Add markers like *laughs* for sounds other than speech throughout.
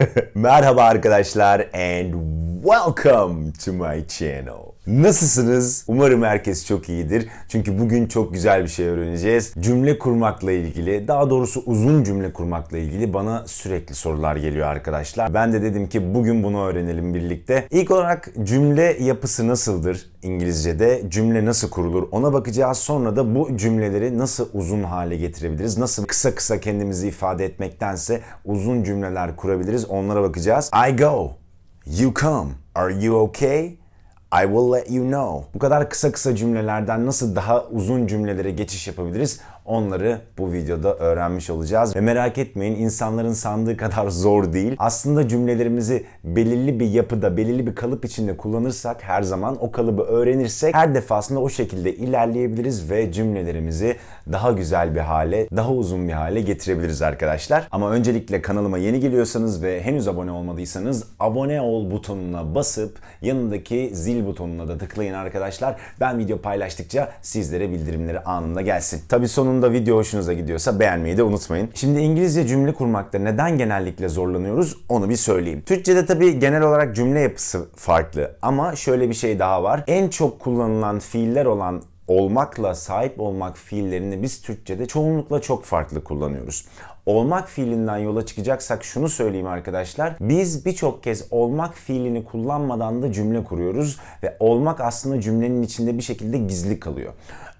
*laughs* Merhaba arkadaşlar and welcome to my channel. Nasılsınız? Umarım herkes çok iyidir. Çünkü bugün çok güzel bir şey öğreneceğiz. Cümle kurmakla ilgili, daha doğrusu uzun cümle kurmakla ilgili bana sürekli sorular geliyor arkadaşlar. Ben de dedim ki bugün bunu öğrenelim birlikte. İlk olarak cümle yapısı nasıldır İngilizce'de? Cümle nasıl kurulur? Ona bakacağız. Sonra da bu cümleleri nasıl uzun hale getirebiliriz? Nasıl kısa kısa kendimizi ifade etmektense uzun cümleler kurabiliriz? Onlara bakacağız. I go. You come. Are you okay? I will let you know. Bu kadar kısa kısa cümlelerden nasıl daha uzun cümlelere geçiş yapabiliriz? Onları bu videoda öğrenmiş olacağız. Ve merak etmeyin insanların sandığı kadar *laughs* zor değil. Aslında cümlelerimizi belirli bir yapıda, belirli bir kalıp içinde kullanırsak her zaman o kalıbı öğrenirsek her defasında o şekilde ilerleyebiliriz ve cümlelerimizi daha güzel bir hale, daha uzun bir hale getirebiliriz arkadaşlar. Ama öncelikle kanalıma yeni geliyorsanız ve henüz abone olmadıysanız abone ol butonuna basıp yanındaki zil butonuna da tıklayın arkadaşlar. Ben video paylaştıkça sizlere bildirimleri anında gelsin. Tabi sonunda video hoşunuza gidiyorsa beğenmeyi de unutmayın. Şimdi İngilizce cümle kurmakta neden genellikle zorlanıyoruz onu bir söyleyeyim. Türkçede tabi genel olarak cümle yapısı farklı ama şöyle bir şey daha var. En çok kullanılan fiiller olan olmakla sahip olmak fiillerini biz Türkçe'de çoğunlukla çok farklı kullanıyoruz. Olmak fiilinden yola çıkacaksak şunu söyleyeyim arkadaşlar. Biz birçok kez olmak fiilini kullanmadan da cümle kuruyoruz ve olmak aslında cümlenin içinde bir şekilde gizli kalıyor.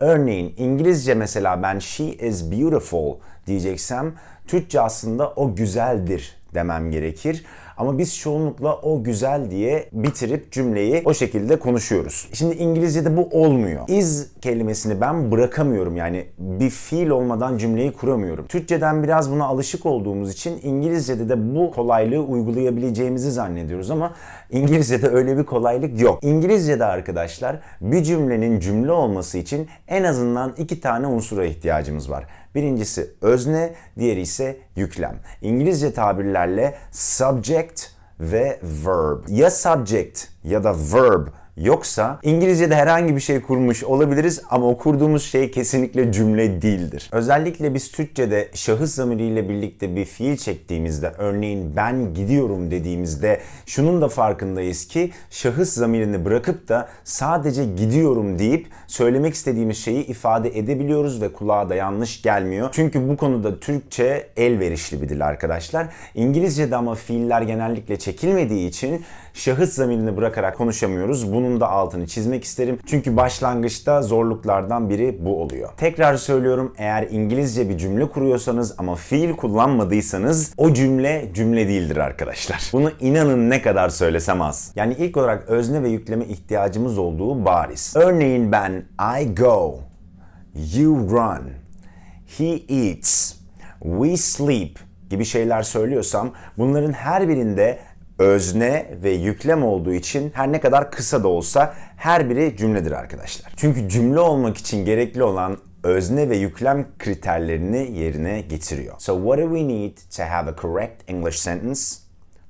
Örneğin İngilizce mesela ben she is beautiful diyeceksem Türkçe aslında o güzeldir demem gerekir. Ama biz çoğunlukla o güzel diye bitirip cümleyi o şekilde konuşuyoruz. Şimdi İngilizce'de bu olmuyor. Is kelimesini ben bırakamıyorum. Yani bir fiil olmadan cümleyi kuramıyorum. Türkçeden biraz buna alışık olduğumuz için İngilizce'de de bu kolaylığı uygulayabileceğimizi zannediyoruz ama İngilizce'de öyle bir kolaylık yok. İngilizce'de arkadaşlar bir cümlenin cümle olması için en azından iki tane unsura ihtiyacımız var. Birincisi özne, diğeri ise yüklem. İngilizce tabirlerle subject ve verb. Ya subject ya da verb Yoksa İngilizce'de herhangi bir şey kurmuş olabiliriz ama o şey kesinlikle cümle değildir. Özellikle biz Türkçe'de şahıs zamiriyle birlikte bir fiil çektiğimizde örneğin ben gidiyorum dediğimizde şunun da farkındayız ki şahıs zamirini bırakıp da sadece gidiyorum deyip söylemek istediğimiz şeyi ifade edebiliyoruz ve kulağa da yanlış gelmiyor. Çünkü bu konuda Türkçe elverişli bir dil arkadaşlar. İngilizce'de ama fiiller genellikle çekilmediği için şahıs zamirini bırakarak konuşamıyoruz. Bunun da altını çizmek isterim. Çünkü başlangıçta zorluklardan biri bu oluyor. Tekrar söylüyorum eğer İngilizce bir cümle kuruyorsanız ama fiil kullanmadıysanız o cümle cümle değildir arkadaşlar. Bunu inanın ne kadar söylesem az. Yani ilk olarak özne ve yükleme ihtiyacımız olduğu bariz. Örneğin ben I go, you run, he eats, we sleep gibi şeyler söylüyorsam bunların her birinde özne ve yüklem olduğu için her ne kadar kısa da olsa her biri cümledir arkadaşlar. Çünkü cümle olmak için gerekli olan özne ve yüklem kriterlerini yerine getiriyor. So what do we need to have a correct English sentence?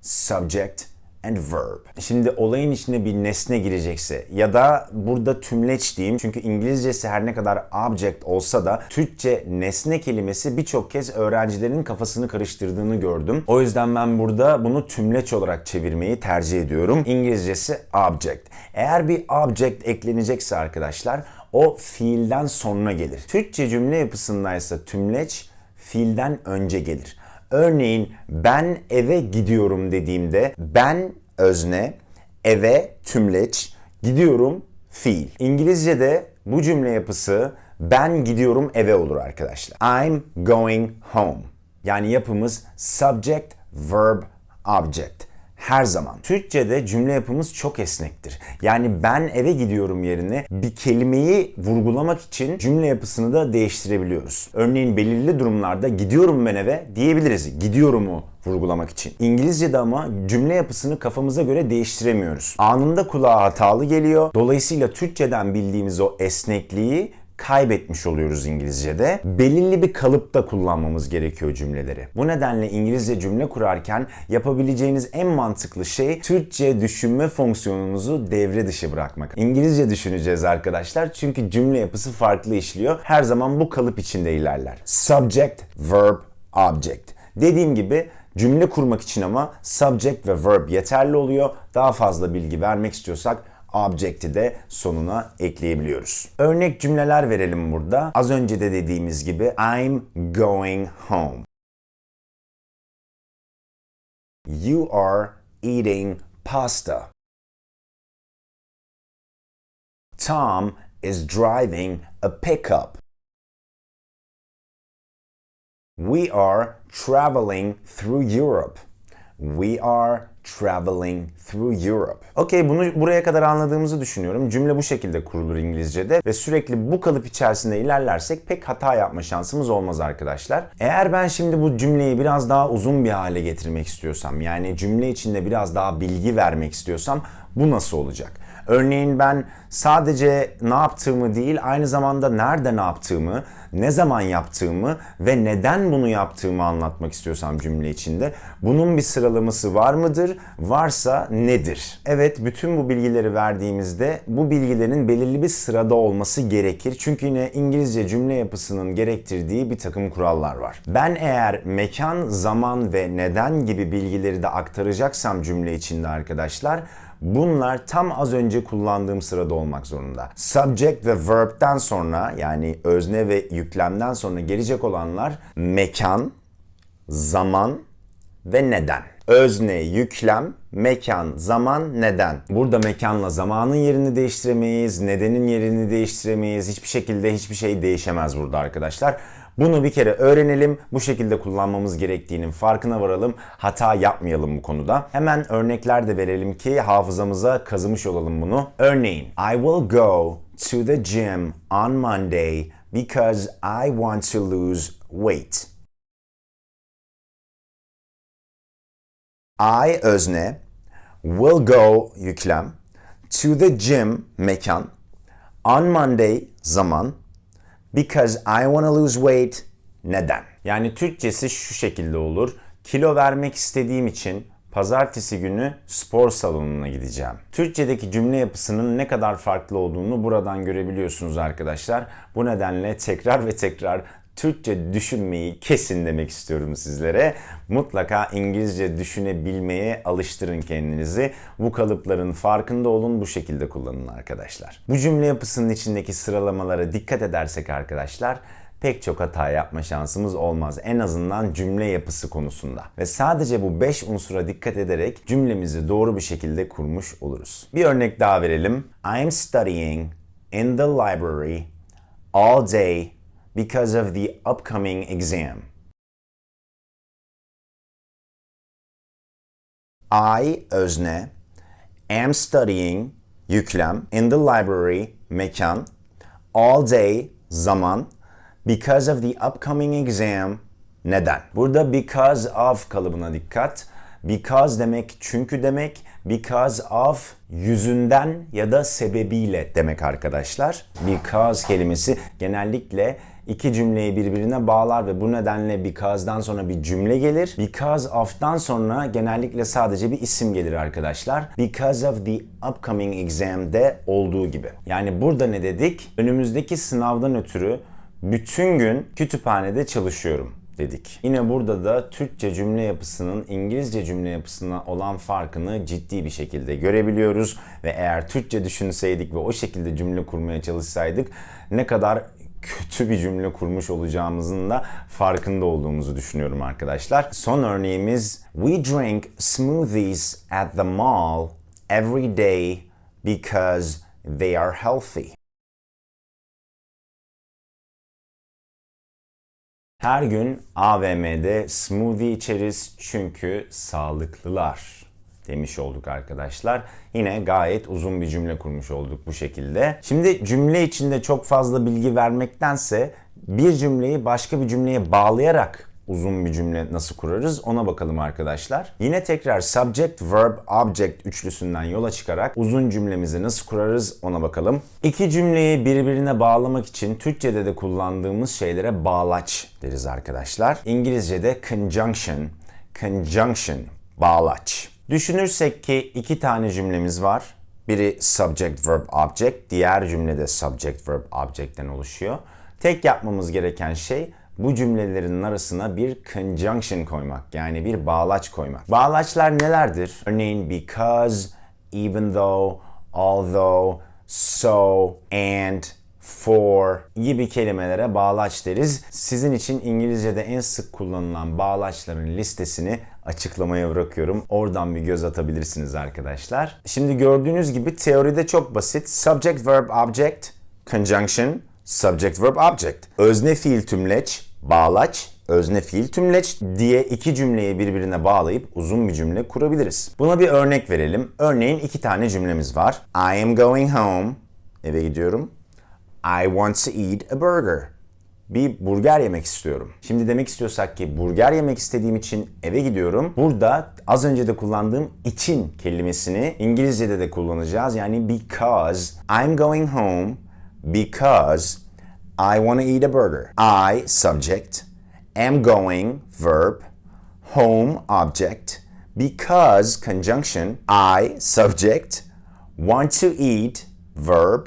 Subject and verb. Şimdi olayın içine bir nesne girecekse ya da burada tümleç diyeyim çünkü İngilizcesi her ne kadar object olsa da Türkçe nesne kelimesi birçok kez öğrencilerin kafasını karıştırdığını gördüm. O yüzden ben burada bunu tümleç olarak çevirmeyi tercih ediyorum. İngilizcesi object. Eğer bir object eklenecekse arkadaşlar o fiilden sonra gelir. Türkçe cümle yapısındaysa tümleç fiilden önce gelir. Örneğin ben eve gidiyorum dediğimde ben özne, eve tümleç, gidiyorum fiil. İngilizce'de bu cümle yapısı ben gidiyorum eve olur arkadaşlar. I'm going home. Yani yapımız subject, verb, object her zaman. Türkçe'de cümle yapımız çok esnektir. Yani ben eve gidiyorum yerine bir kelimeyi vurgulamak için cümle yapısını da değiştirebiliyoruz. Örneğin belirli durumlarda gidiyorum ben eve diyebiliriz. Gidiyorumu vurgulamak için. İngilizce'de ama cümle yapısını kafamıza göre değiştiremiyoruz. Anında kulağa hatalı geliyor. Dolayısıyla Türkçeden bildiğimiz o esnekliği kaybetmiş oluyoruz İngilizce'de. Belirli bir kalıpta kullanmamız gerekiyor cümleleri. Bu nedenle İngilizce cümle kurarken yapabileceğiniz en mantıklı şey Türkçe düşünme fonksiyonunuzu devre dışı bırakmak. İngilizce düşüneceğiz arkadaşlar çünkü cümle yapısı farklı işliyor. Her zaman bu kalıp içinde ilerler. Subject, verb, object. Dediğim gibi Cümle kurmak için ama subject ve verb yeterli oluyor. Daha fazla bilgi vermek istiyorsak object'i de sonuna ekleyebiliyoruz. Örnek cümleler verelim burada. Az önce de dediğimiz gibi I'm going home. You are eating pasta. Tom is driving a pickup. We are traveling through Europe. We are traveling through Europe. Okey bunu buraya kadar anladığımızı düşünüyorum. Cümle bu şekilde kurulur İngilizce'de ve sürekli bu kalıp içerisinde ilerlersek pek hata yapma şansımız olmaz arkadaşlar. Eğer ben şimdi bu cümleyi biraz daha uzun bir hale getirmek istiyorsam yani cümle içinde biraz daha bilgi vermek istiyorsam bu nasıl olacak? Örneğin ben sadece ne yaptığımı değil aynı zamanda nerede ne yaptığımı, ne zaman yaptığımı ve neden bunu yaptığımı anlatmak istiyorsam cümle içinde bunun bir sıralaması var mıdır? Varsa nedir? Evet bütün bu bilgileri verdiğimizde bu bilgilerin belirli bir sırada olması gerekir. Çünkü yine İngilizce cümle yapısının gerektirdiği bir takım kurallar var. Ben eğer mekan, zaman ve neden gibi bilgileri de aktaracaksam cümle içinde arkadaşlar Bunlar tam az önce kullandığım sırada olmak zorunda. Subject ve verb'den sonra yani özne ve yüklemden sonra gelecek olanlar mekan, zaman ve neden. Özne, yüklem, mekan, zaman, neden. Burada mekanla zamanın yerini değiştiremeyiz, nedenin yerini değiştiremeyiz. Hiçbir şekilde hiçbir şey değişemez burada arkadaşlar. Bunu bir kere öğrenelim. Bu şekilde kullanmamız gerektiğinin farkına varalım. Hata yapmayalım bu konuda. Hemen örnekler de verelim ki hafızamıza kazımış olalım bunu. Örneğin I will go to the gym on Monday because I want to lose weight. I özne, will go yüklem, to the gym mekan, on Monday zaman, because I want to lose weight neden? Yani Türkçesi şu şekilde olur. Kilo vermek istediğim için pazartesi günü spor salonuna gideceğim. Türkçedeki cümle yapısının ne kadar farklı olduğunu buradan görebiliyorsunuz arkadaşlar. Bu nedenle tekrar ve tekrar Türkçe düşünmeyi kesin demek istiyorum sizlere. Mutlaka İngilizce düşünebilmeye alıştırın kendinizi. Bu kalıpların farkında olun, bu şekilde kullanın arkadaşlar. Bu cümle yapısının içindeki sıralamalara dikkat edersek arkadaşlar, pek çok hata yapma şansımız olmaz. En azından cümle yapısı konusunda. Ve sadece bu 5 unsura dikkat ederek cümlemizi doğru bir şekilde kurmuş oluruz. Bir örnek daha verelim. I'm studying in the library all day because of the upcoming exam. I özne am studying yüklem in the library mekan all day zaman because of the upcoming exam neden? Burada because of kalıbına dikkat. Because demek çünkü demek, because of yüzünden ya da sebebiyle demek arkadaşlar. Because kelimesi genellikle iki cümleyi birbirine bağlar ve bu nedenle because'dan sonra bir cümle gelir. Because of'tan sonra genellikle sadece bir isim gelir arkadaşlar. Because of the upcoming exam'de olduğu gibi. Yani burada ne dedik? Önümüzdeki sınavdan ötürü bütün gün kütüphanede çalışıyorum dedik. Yine burada da Türkçe cümle yapısının İngilizce cümle yapısına olan farkını ciddi bir şekilde görebiliyoruz ve eğer Türkçe düşünseydik ve o şekilde cümle kurmaya çalışsaydık ne kadar kötü bir cümle kurmuş olacağımızın da farkında olduğumuzu düşünüyorum arkadaşlar. Son örneğimiz We drink smoothies at the mall every day because they are healthy. Her gün AVM'de smoothie içeriz çünkü sağlıklılar demiş olduk arkadaşlar. Yine gayet uzun bir cümle kurmuş olduk bu şekilde. Şimdi cümle içinde çok fazla bilgi vermektense bir cümleyi başka bir cümleye bağlayarak uzun bir cümle nasıl kurarız ona bakalım arkadaşlar. Yine tekrar subject, verb, object üçlüsünden yola çıkarak uzun cümlemizi nasıl kurarız ona bakalım. İki cümleyi birbirine bağlamak için Türkçe'de de kullandığımız şeylere bağlaç deriz arkadaşlar. İngilizce'de conjunction, conjunction, bağlaç. Düşünürsek ki iki tane cümlemiz var. Biri subject, verb, object. Diğer cümlede subject, verb, object'ten oluşuyor. Tek yapmamız gereken şey bu cümlelerin arasına bir conjunction koymak yani bir bağlaç koymak. Bağlaçlar nelerdir? Örneğin because, even though, although, so, and, for gibi kelimelere bağlaç deriz. Sizin için İngilizce'de en sık kullanılan bağlaçların listesini açıklamaya bırakıyorum. Oradan bir göz atabilirsiniz arkadaşlar. Şimdi gördüğünüz gibi teoride çok basit. Subject, verb, object, conjunction, subject, verb, object. Özne fiil tümleç, bağlaç, özne fiil tümleç diye iki cümleyi birbirine bağlayıp uzun bir cümle kurabiliriz. Buna bir örnek verelim. Örneğin iki tane cümlemiz var. I am going home. Eve gidiyorum. I want to eat a burger. Bir burger yemek istiyorum. Şimdi demek istiyorsak ki burger yemek istediğim için eve gidiyorum. Burada az önce de kullandığım için kelimesini İngilizce'de de kullanacağız. Yani because I'm going home because I want to eat a burger. I subject, am going verb, home object, because conjunction, I subject, want to eat verb,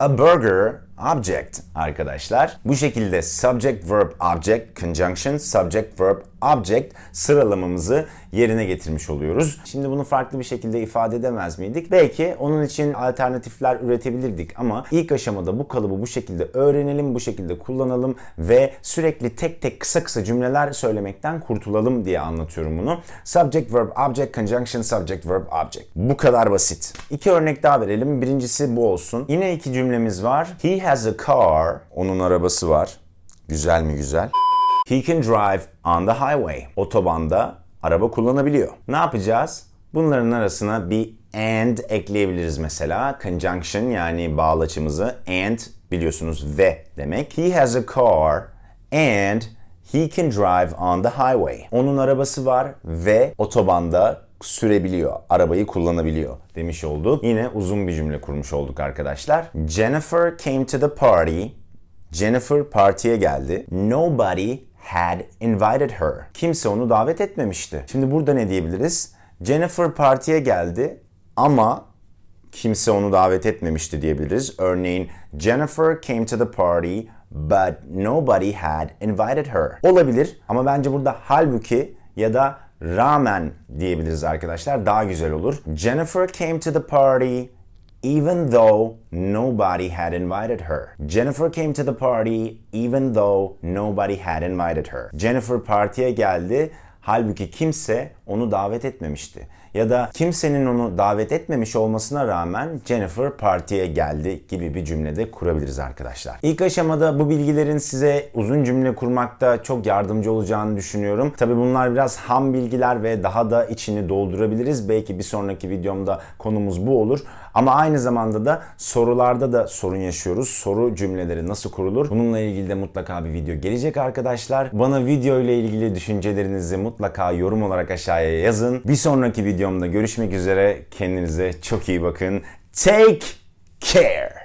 a burger object arkadaşlar. Bu şekilde subject verb object conjunction subject verb object sıralamamızı yerine getirmiş oluyoruz. Şimdi bunu farklı bir şekilde ifade edemez miydik? Belki onun için alternatifler üretebilirdik ama ilk aşamada bu kalıbı bu şekilde öğrenelim, bu şekilde kullanalım ve sürekli tek tek kısa kısa cümleler söylemekten kurtulalım diye anlatıyorum bunu. Subject verb object conjunction subject verb object. Bu kadar basit. İki örnek daha verelim. Birincisi bu olsun. Yine iki cümlemiz var. He has a car. Onun arabası var. Güzel mi güzel? He can drive on the highway. Otobanda araba kullanabiliyor. Ne yapacağız? Bunların arasına bir and ekleyebiliriz mesela. Conjunction yani bağlaçımızı and biliyorsunuz ve demek. He has a car and he can drive on the highway. Onun arabası var ve otobanda sürebiliyor, arabayı kullanabiliyor demiş olduk. Yine uzun bir cümle kurmuş olduk arkadaşlar. Jennifer came to the party. Jennifer partiye geldi. Nobody had invited her. Kimse onu davet etmemişti. Şimdi burada ne diyebiliriz? Jennifer partiye geldi ama kimse onu davet etmemişti diyebiliriz. Örneğin Jennifer came to the party but nobody had invited her. Olabilir ama bence burada halbuki ya da rağmen diyebiliriz arkadaşlar. Daha güzel olur. Jennifer came to the party even though nobody had invited her. Jennifer came to the party even though nobody had invited her. Jennifer partiye geldi halbuki kimse onu davet etmemişti. Ya da kimsenin onu davet etmemiş olmasına rağmen Jennifer partiye geldi gibi bir cümlede kurabiliriz arkadaşlar. İlk aşamada bu bilgilerin size uzun cümle kurmakta çok yardımcı olacağını düşünüyorum. Tabi bunlar biraz ham bilgiler ve daha da içini doldurabiliriz. Belki bir sonraki videomda konumuz bu olur. Ama aynı zamanda da sorularda da sorun yaşıyoruz. Soru cümleleri nasıl kurulur? Bununla ilgili de mutlaka bir video gelecek arkadaşlar. Bana video ile ilgili düşüncelerinizi mutlaka yorum olarak aşağıya yazın. Bir sonraki videomda görüşmek üzere. Kendinize çok iyi bakın. Take care.